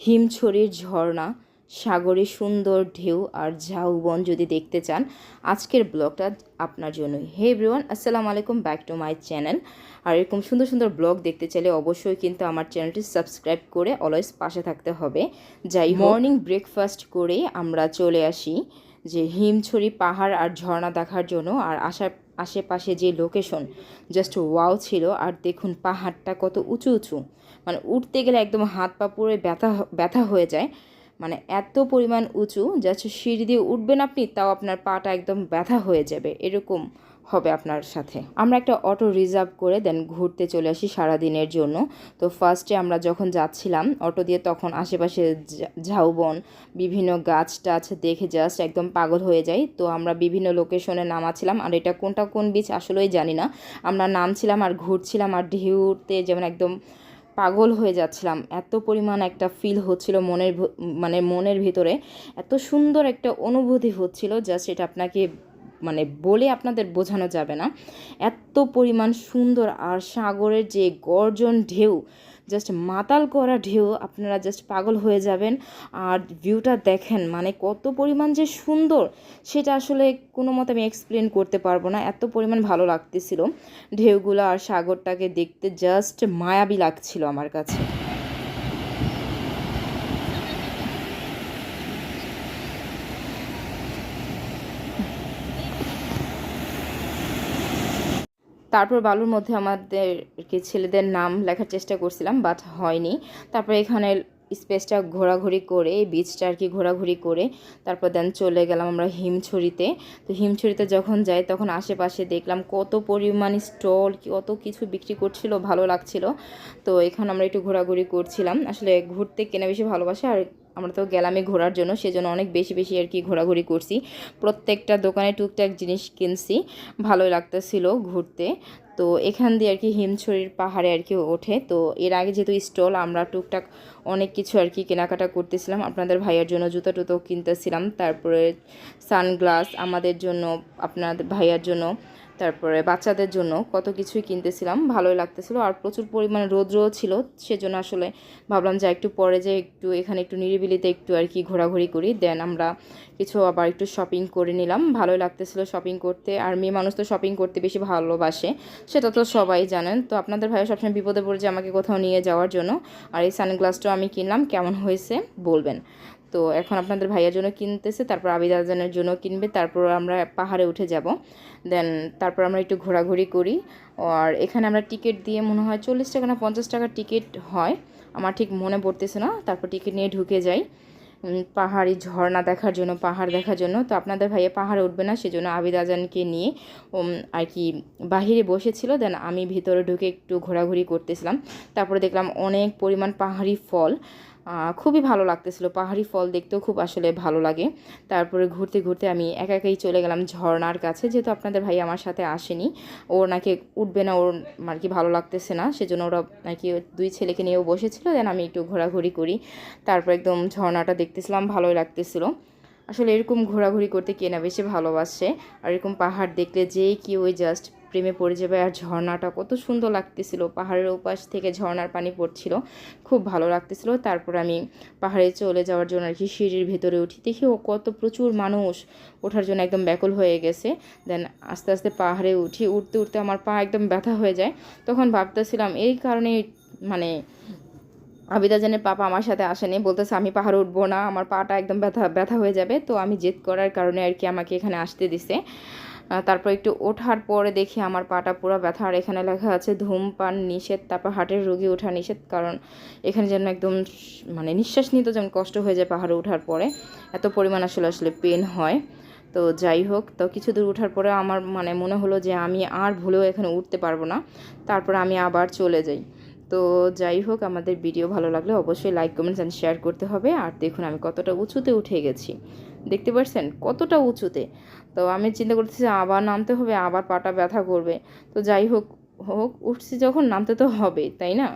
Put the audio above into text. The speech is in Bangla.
হিমছড়ির ঝর্ণা, সাগরে সুন্দর ঢেউ আর ঝাউবন যদি দেখতে চান, আজকের ব্লগটা আপনার জন্যই। হে এভরিওয়ান আসসালামু আলাইকুম ব্যাক টু মাই চ্যানেল আর এরকম সুন্দর সুন্দর ব্লগ দেখতে চাইলে অবশ্যই কিন্তু আমার চ্যানেলটি সাবস্ক্রাইব করে অলওয়েজ পাশে থাকতে হবে। যাই মর্নিং ব্রেকফাস্ট করে আমরা চলে আসি যে হিমছড়ি পাহাড় আর ঝর্ণা দেখার জন্য। আর আশার আশেপাশে যে লোকেশন জাস্ট ওয়াও ছিল, আর দেখুন পাহাড়টা কত উঁচু উঁচু। মানে উঠতে গেলে একদম হাত পা পুরো ব্যথা ব্যথা হয়ে যায়। মানে এত পরিমাণ উঁচু জাস্ট সিঁড়ি দিয়ে উঠবেন আপনি, তাও আপনার পাটা একদম ব্যথা হয়ে যাবে, এরকম হবে আপনার সাথে। আমরা একটা অটো রিজার্ভ করে দেন ঘুরতে চলে আসি সারাদিনের জন্য। তো ফার্স্টে আমরা যখন যাচ্ছিলাম অটো দিয়ে তখন আশেপাশে ঝাউবন, বিভিন্ন গাছ টাছ দেখে জাস্ট একদম পাগল হয়ে যাই। তো আমরা বিভিন্ন লোকেশনে নামাছিলাম। আর এটা কোনটা কোন বিচ আসলেই জানি না। আমরা নামছিলাম আর ঘুরছিলাম আর ঢেউতে যেমন একদম পাগল হয়ে যাচ্ছিলাম। এত পরিমাণ একটা ফিল হচ্ছিল মনের মানে মনের ভিতরে। এত সুন্দর একটা অনুভূতি হচ্ছিল। জাস্ট এটা আপনাকে মানে বলে আপনাদের বোঝানো যাবে না। এত পরিমাণ সুন্দর আর সাগরের যে গর্জন ঢেউ জাস্ট মাতাল করা ঢেউ, আপনারা জাস্ট পাগল হয়ে যাবেন। আর ভিউটা দেখেন মানে কত পরিমাণ যে সুন্দর, সেটা আসলে কোনো মতে আমি এক্সপ্লেন করতে পারব না। এত পরিমাণ ভালো লাগতেছিল ঢেউগুলো আর সাগরটাকে দেখতে জাস্ট মায়াবী লাগছিল আমার কাছে। তারপর বালুর মধ্যে আমাদেরকে ছেলেদের নাম লেখার চেষ্টা করছিলাম বাট হয়নি। তারপর এখানে স্পেসটা ঘোরাঘুরি করে বিচটা আর কি ঘোরাঘুরি করে, তারপর দেন চলে গেলাম আমরা হিমছড়িতে। তো হিমছড়িতে যখন যাই তখন আশেপাশে দেখলাম কত পরিমাণ স্টল, কত কিছু বিক্রি করছিল, ভালো লাগছিল। তো এখানে আমরা একটু ঘোরাঘুরি করছিলাম। আসলে ঘুরতে কেনা বেশি ভালোবাসে আর আমরা তো গেলামে ঘোরার জন্য, সেজন্য অনেক বেশি বেশি আর কি ঘোরাঘুরি করছি। প্রত্যেকটা দোকানে টুকটাক জিনিস কিনছি, ভালোই লাগতেছিল ঘুরতে। তো এখান দিয়ে আর কি হিমছড়ির পাহাড়ে আর কি ওঠে। তো এর আগে যেহেতু স্টল, আমরা টুকটাক অনেক কিছু আর কি কেনাকাটা করতেছিলাম। আপনাদের ভাইয়ার জন্য জুতো টুতো কিনতেছিলাম। তারপরে সানগ্লাস, আমাদের জন্য, আপনাদের ভাইয়ার জন্য তারপরে বাচ্চাদের জন্য কত কিছুই কিনতেছিলাম, ভালোই লাগতেছিল। আর প্রচুর পরিমাণে রোদ্রও ছিল, সেজন্য আসলে ভাবলাম যে একটু পরে যে একটু এখানে একটু নিরিবিলিতে একটু আর কি ঘোরাঘুরি করি। দেন আমরা কিছু আবার একটু শপিং করে নিলাম। ভালোই লাগতেছিল শপিং করতে। আর মেয়ে মানুষ তো শপিং করতে বেশি ভালোবাসে, সেটা তো সবাই জানেন। তো আপনাদের ভাইয়া সবসময় বিপদে পড়ে যে আমাকে কোথাও নিয়ে যাওয়ার জন্য। আর এই সানগ্লাসটাও আমি কিনলাম, কেমন হয়েছে বলবেন। তো এখন আপনাদের ভাইয়ার জন্য কিনতেছে, তারপর আবিদাজানের জন্য কিনবে, তারপর আমরা পাহাড়ে উঠে যাব। দেন তারপর আমরা একটু ঘোরাঘুরি করি। আর এখানে আমরা টিকিট দিয়ে মনে হয় চল্লিশ টাকা না পঞ্চাশ টাকার টিকিট হয়। আমার ঠিক মনে পড়তেছে না, তারপর টিকিট নিয়ে ঢুকে যাই। পাহাড়ি ঝর্ণা দেখার জন্য, পাহাড় দেখার জন্য। তো আপনাদের ভাইয়া পাহাড়ে উঠবে না, সেজন্য আবিদ আজানকে নিয়ে আর কি বাহিরে বসেছিল। দেন আমি ভিতরে ঢুকে একটু ঘোরাঘুরি করতেছিলাম। তারপরে দেখলাম অনেক পরিমাণ পাহাড়ি ফল। খুবই ভালো লাগতেছিল। পাহাড়ি ফল দেখতেও খুব আসলে ভালো লাগে। তারপরে ঘুরতে ঘুরতে আমি একা একাই চলে গেলাম ঝর্নার কাছে। যেহেতু আপনাদের ভাই আমার সাথে আসেনি, ওর নাকি উঠবে না, ওর আর কি ভালো লাগতেছে না। সেজন্য ওরা নাকি দুই ছেলেকে নিয়েও বসেছিল। দেন আমি একটু ঘোরাঘুরি করি। তারপর একদম ঝর্নাটা দেখতেছিলাম, ভালোই লাগতেছিল। আসলে এরকম ঘোরাঘুরি করতে কে না বেশি ভালোবাসে। আর এরকম পাহাড় দেখলে যেই কি ওই জাস্ট প্রেমে পড়ে যাবে আর ঝর্ণাটা কত সুন্দর লাগতেছিল। পাহাড়ের ওপাশ থেকে ঝর্ণার পানি পড়ছিল, খুব ভালো লাগতেছিল। তারপর আমি পাহাড়ে চলে যাওয়ার জন্য আর কি সিঁড়ির ভেতরে উঠি। দেখি ও কত প্রচুর মানুষ, ওঠার জন্য একদম ব্যাকুল হয়ে গেছে। দেন আস্তে আস্তে পাহাড়ে উঠি, উঠতে উঠতে আমার পা একদম ব্যথা হয়ে যায়। তখন ভাবতেছিলাম, এই কারণে মানে আবিদাজানের পাপা আমার সাথে আসেনি। বলতেছে, আমি পাহাড়ে উঠবো না, আমার পাটা একদম ব্যথা ব্যথা হয়ে যাবে। তো আমি জেদ করার কারণে আর কি আমাকে এখানে আসতে দিছে। তারপর একটু ওঠার পরে দেখি আমার পাটা পুরো ব্যথা। আর এখানে লেখা আছে, ধূমপান নিষেধ, তারপর হার্টের রোগী ওঠা নিষেধ। কারণ এখানে যেন একদম মানে নিঃশ্বাস নিতে যেমন কষ্ট হয়ে যায় পাহাড়ে ওঠার পরে। এত পরিমাণ আসলে আসলে পেন হয়। তো যাই হোক, তো কিছু দূর ওঠার পরে আমার মানে মনে হলো যে আমি আর ভুলেও এখানে উঠতে পারব না। তারপর আমি আবার চলে যাই। তো যাই হোক, আমাদের ভিডিও ভালো লাগলে অবশ্যই লাইক কমেন্টস অ্যান্ড শেয়ার করতে হবে। আর দেখুন আমি কতটা উঁচুতে উঠে গেছি। দেখতে পাচ্ছেন কতটা উঁচুতে? তো আমি চিন্তা করতেছি আবার নামতে হবে, আবার পাটা ব্যথা করবে। তো যাই হোক হোক, উঠছি যখন, নামতে তো হবে, তাই না?